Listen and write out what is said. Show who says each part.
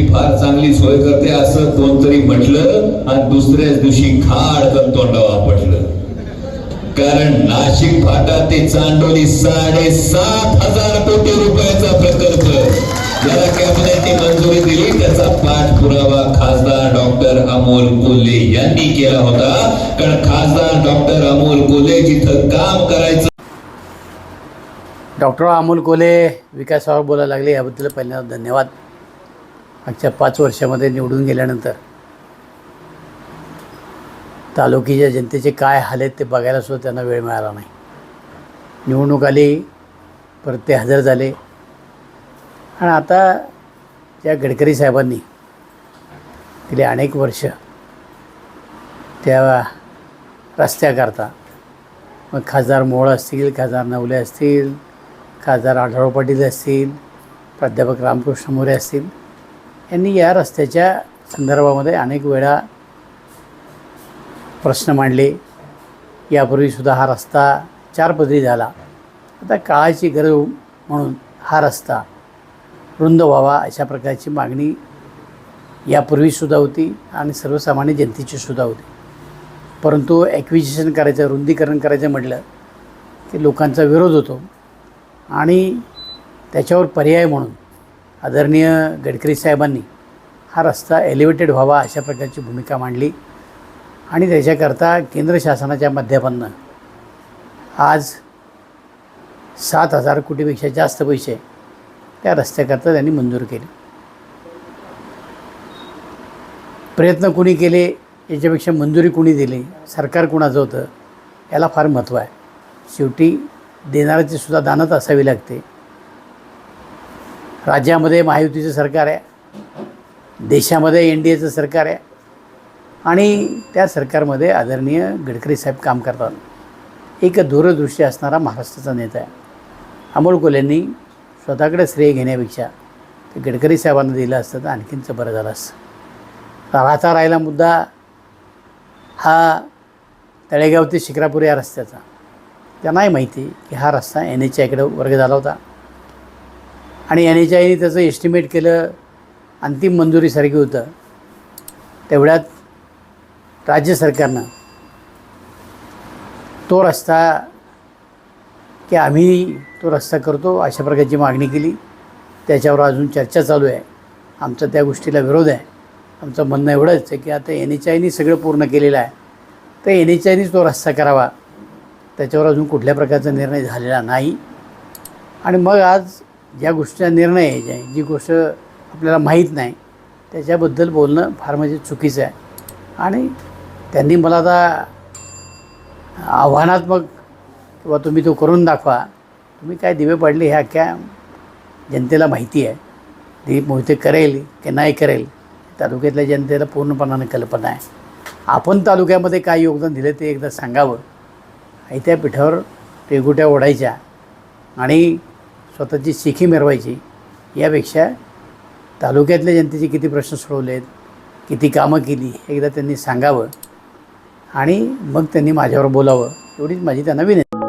Speaker 1: ती फार चांगली सोय करते असं कोणतरी म्हटलं आणि दुसऱ्याच दिवशी खाड तोंडावा आपटलं. कारण नाशिक फाटा ते चांडोली साडेसात हजार कोटी रुपयाचा प्रकल्प. ज्याला कॅबिनेटने मंजुरी दिली त्याचा पाठपुरावा खासदार डॉक्टर अमोल कोल्हे यांनी केला होता. कारण खासदार डॉक्टर अमोल कोल्हे जिथं काम करायचं
Speaker 2: डॉक्टर अमोल कोले विकासावर बोलायला लागले याबद्दल पहिल्यांदा धन्यवाद. मागच्या पाच वर्षामध्ये निवडून गेल्यानंतर तालुक्याच्या जनतेचे काय हाल आहेत ते बघायला सुद्धा त्यांना वेळ मिळाला नाही. निवडणूक आली परत ते हजर झाले. आणि आता त्या गडकरी साहेबांनी गेले अनेक वर्ष त्या रस्त्याकरता मग खासदार मोळ असतील खासदार नवले असतील खासदार आढळराव पाटील असतील प्राध्यापक रामकृष्ण मोरे असतील यांनी या रस्त्याच्या संदर्भामध्ये अनेक वेळा प्रश्न मांडले. यापूर्वीसुद्धा हा रस्ता चार पदरी झाला. आता काळाची गरज म्हणून हा रस्ता रुंद व्हावा अशा प्रकारची मागणी यापूर्वीसुद्धा होती आणि सर्वसामान्य जनतेची सुद्धा होती. परंतु ॲक्विजिशन करायचं रुंदीकरण करायचं म्हटलं की लोकांचा विरोध होतो आणि त्याच्यावर पर्याय म्हणून आदरणीय गडकरी साहेबांनी हा रस्ता एलिव्हेटेड व्हावा अशा प्रकारची भूमिका मांडली. आणि त्याच्याकरता केंद्र शासनाच्या माध्यमातून आज सात हजार कोटीपेक्षा जास्त पैसे त्या रस्त्याकरता त्यांनी मंजूर केले. प्रयत्न कुणी केले याच्यापेक्षा मंजुरी कुणी दिली सरकार कुणाचं होतं याला फार महत्त्व आहे. शेवटी देणाऱ्याची सुद्धा दानत असावी लागते. राज्यामध्ये महायुतीचं सरकार आहे. देशामध्ये एन डी एचं सरकार आहे. आणि त्या सरकारमध्ये आदरणीय गडकरी साहेब काम करतात. एक दूरदृष्टी असणारा महाराष्ट्राचा नेता आहे. अमोल कोल्यांनी स्वतःकडे श्रेय घेण्यापेक्षा ते गडकरी साहेबांना दिलं असतं तर आणखीनच बरं झालं असतं. राहता राहिला मुद्दा हा तळेगाव ते शिक्रापूर या रस्त्याचा. त्यांनाही माहिती की हा रस्ता एन एच आयकडे वर्ग झाला होता. आणि एन एच आयने त्याचं एस्टिमेट केलं अंतिम मंजुरीसारखी होतं. तेवढ्यात राज्य सरकारनं तो रस्ता की आम्ही तो रस्ता करतो अशा प्रकारची मागणी केली. त्याच्यावर अजून चर्चा चालू आहे. आमचा त्या गोष्टीला विरोध आहे. आमचं म्हणणं एवढंच आहे की आता एन एच आयनी सगळं पूर्ण केलेलं आहे. तर एन एच आयनीच तो रस्ता करावा. त्याच्यावर अजून कुठल्या प्रकारचा निर्णय झालेला नाही. आणि मग आज ज्या गोष्टीचा निर्णय आहे जी गोष्ट आपल्याला माहीत नाही त्याच्याबद्दल बोलणं फार म्हणजे चुकीचं आहे. आणि त्यांनी मला आता आव्हानात्मक किंवा तुम्ही तो करून दाखवा तुम्ही काय दिवे पाडले ह्या अख्ख्या जनतेला माहिती आहे. दिलीप मोहिते करेल की नाही करेल तालुक्यातल्या जनतेला पूर्णपणाने कल्पना आहे. आपण तालुक्यामध्ये काय योगदान दिलं ते एकदा सांगावं. आयत्या पिठावर टेगुट्या ओढायच्या आणि स्वतःची शिखी मिरवायची यापेक्षा तालुक्यातल्या जनतेचे किती प्रश्न सोडवलेत किती कामं केली एकदा त्यांनी सांगावं आणि मग त्यांनी माझ्यावर बोलावं एवढीच माझी त्यांना विनंती.